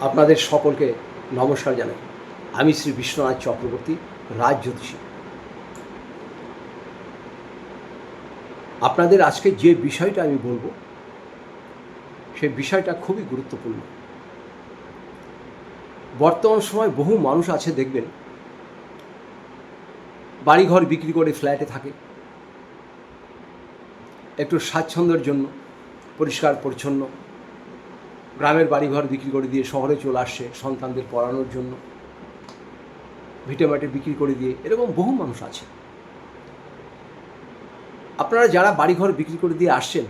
আপনাদের সকলকে নমস্কার জানাই। আমি শ্রী বিশ্বনাথ চক্রবর্তী, রাজ জ্যোতিষী। আপনাদের আজকে যে বিষয়টা আমি বলব সেই বিষয়টা খুবই গুরুত্বপূর্ণ। বর্তমান সময় বহু মানুষ আছে দেখবেন, বাড়িঘর বিক্রি করে ফ্ল্যাটে থাকে। একটু স্বাচ্ছন্দ্যের জন্য, পরিষ্কার পরিচ্ছন্ন গ্রামের বাড়িঘর বিক্রি করে দিয়ে শহরে চলে আসছে সন্তানদের পড়ানোর জন্য। ভিটেমাটে বিক্রি করে দিয়ে এরকম বহু মানুষ আছে। আপনারা যারা বাড়িঘর বিক্রি করে দিয়ে আসছেন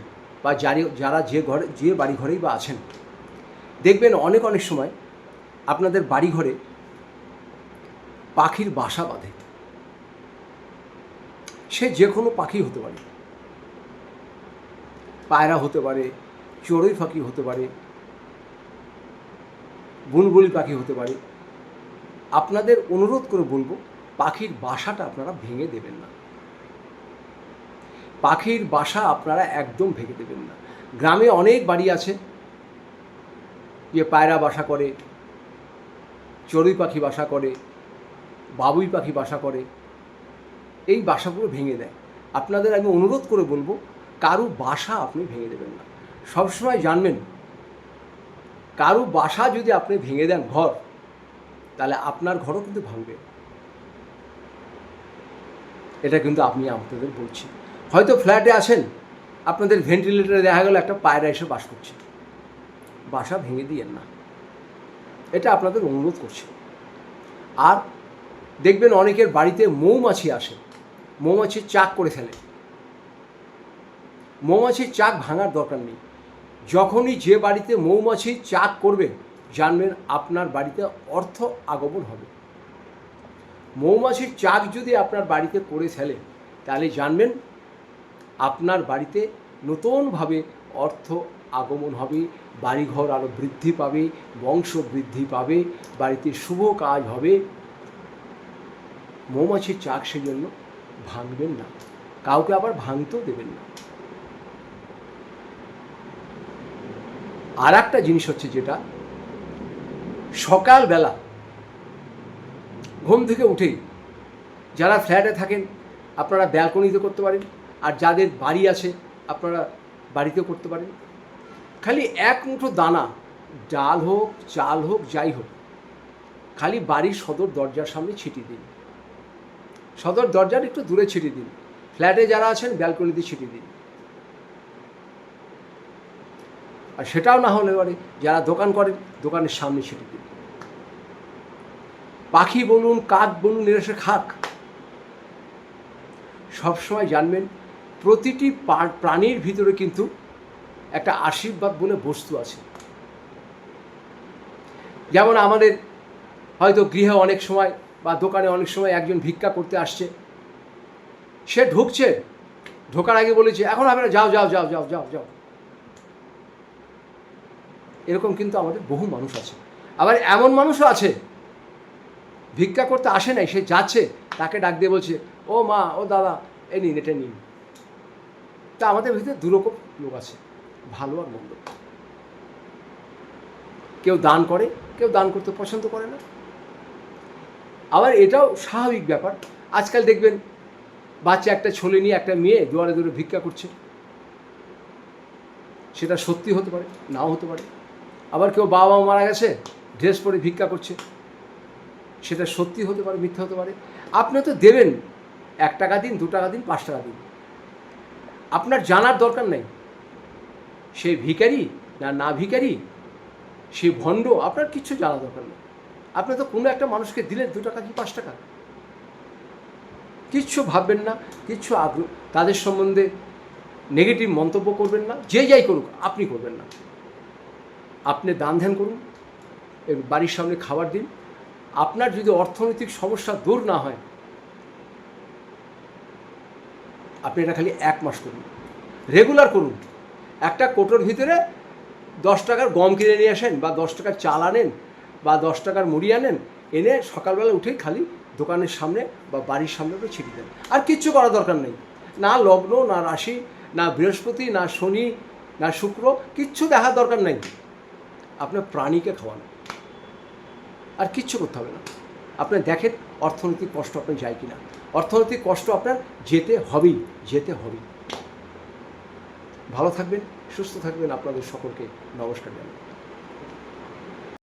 বা যারি, যারা যে ঘরে, যে বাড়িঘরেই বা আছেন, দেখবেন অনেক অনেক সময় আপনাদের বাড়িঘরে পাখির বাসা বাঁধে। সে যে কোনো পাখি হতে পারে। পায়রা হতে পারে, চড়ুই পাখি হতে পারে বুলবুলি পাখি হতে পারে। আপনাদের অনুরোধ করে বলব, পাখির বাসাটা আপনারা ভেঙে দেবেন না। পাখির বাসা আপনারা একদম ভেঙে দেবেন না। গ্রামে অনেক বাড়ি আছে, যে পায়রা বাসা করে, চড়ুই পাখি বাসা করে, বাবুই পাখি বাসা করে, এই বাসাগুলো ভেঙে দেয়। আপনাদের আমি অনুরোধ করে বলব, কারু বাসা আপনি ভেঙে দেবেন না। সবসময় জানবেন কারু বাসা যদি আপনি ভেঙে দেন ঘর, তাহলে আপনার ঘরও কিন্তু ভাঙবে। এটা কিন্তু আপনি আপনাদের বলছি। হয়তো ফ্ল্যাটে আছেন, আপনাদের ভেন্টিলেটরে দেখা গেল একটা পায়রা এসে বাস করছে। বাসা ভেঙে দিয়েন না। এটা আপনাদের অনুরোধ করছি। আর দেখবেন অনেকের বাড়িতে মৌমাছি আসে, মৌমাছির চাক করে ফেলে। মৌমাছির চাক ভাঙার দরকার নেই। যখনই যে বাড়িতে মৌমাছি চাক করবে, জানবেন আপনার বাড়িতে অর্থ আগমন হবে। মৌমাছির চাক যদি আপনার বাড়িতে করে ফেলে, তাহলে জানবেন আপনার বাড়িতে নতুনভাবে অর্থ আগমন হবে, বাড়িঘর আরও বৃদ্ধি পাবে, বংশ বৃদ্ধি পাবে, বাড়িতে শুভ কাজ হবে। মৌমাছির চাক সেজন্য ভাঙবেন না। কাউকে আবার ভাঙতেও দেবেন না। আর একটা জিনিস হচ্ছে যেটা, সকালবেলা ঘুম থেকে উঠেই যারা ফ্ল্যাটে থাকেন, আপনারা ব্যালকনিতে করতে পারেন, আর যাদের বাড়ি আছে, আপনারা বাড়িতেও করতে পারেন। খালি এক মুঠো দানা, ডাল হোক, চাল হোক, যাই হোক, খালি বাড়ির সদর দরজার সামনে ছিটিয়ে দিন। সদর দরজার একটু দূরে ছিটিয়ে দিন। ফ্ল্যাটে যারা আছেন, ব্যালকনিতে ছিটিয়ে দিন। আর সেটাও না হলে এবারে যারা দোকান করেন, দোকানের সামনে ছিটিয়ে দিন। পাখি বলুন, কাক বলুন এরা সে খাক। সবসময় জানবেন, প্রতিটি প্রাণীর ভিতরে কিন্তু একটা আশীর্বাদ বলে বস্তু আছে। যেমন আমাদের হয়তো গৃহে অনেক সময় বা দোকানে অনেক সময় একজন ভিক্ষা করতে আসছে। সে ঢুকছে, ঢোকার আগে বলেছে, এখন না যাও যাও যাও যাও যাও যাও। এরকম কিন্তু আমাদের বহু মানুষ আছে। আবার এমন মানুষও আছে, ভিক্ষা করতে আসে নাই, সে যাচ্ছে, তাকে ডাক দিয়ে বলছে, ও মা, ও দাদা এ নিন, এটা নিন। তা আমাদের ভিতরে দুরকম লোক আছে, ভালো আর মন্দ। কেউ দান করে, কেউ দান করতে পছন্দ করে না। আবার এটাও স্বাভাবিক ব্যাপার। আজকাল দেখবেন, বাচ্চা একটা ছোলে নিয়ে একটা মেয়ে দুয়ারে দুয়ারে ভিক্ষা করছে। সেটা সত্যি হতে পারে, নাও হতে পারে। আবার কেউ বাবা মারা গেছে ড্রেস পরে ভিক্ষা করছে। সেটা সত্যি হতে পারে, মিথ্যা হতে পারে? আপনি তো দেবেন। এক টাকা দিন, দু টাকা দিন, পাঁচ টাকা দিন। আপনার জানার দরকার নেই। সে ভিখারি না না ভিকারি সে ভণ্ড, আপনার কিচ্ছু জানা দরকার নেই। আপনি তো কোনো একটা মানুষকে দিলেন দু টাকা কি পাঁচ টাকা? কিচ্ছু ভাববেন না, কিচ্ছু আগ্রহ, তাদের সম্বন্ধে নেগেটিভ মন্তব্য করবেন না, যে যাই করুক, আপনি করবেন না। আপনি দান ধ্যান করুন বাড়ির সামনে খাবার দিন। আপনার যদি অর্থনৈতিক সমস্যা দূর না হয়, আপনি এটা খালি এক মাস করুন। রেগুলার করুন। একটা কোটোর ভিতরে দশ টাকার গম কিনে নিয়ে আসেন বা দশ টাকার চাল আনেন বা দশ টাকার মুড়ি আনেন, এনে সকালবেলা উঠেই খালি দোকানের সামনে বা বাড়ির সামনে করে ছিটিয়ে দেন। আর কিচ্ছু করার দরকার নেই। না লগ্ন, না রাশি, না বৃহস্পতি, না শনি, না শুক্র, কিচ্ছু দেখার দরকার নেই। আপনার প্রাণীকে খাওয়ানো। আর কিচ্ছু করতে হবে না। আপনার দেখেন অর্থনৈতিক কষ্ট আপনার যায় কিনা। অর্থনৈতিক কষ্ট আপনার যেতে হবেই যেতে হবেই। ভালো থাকবেন, সুস্থ থাকবেন। আপনাদের সকলকে নমস্কার জানাই।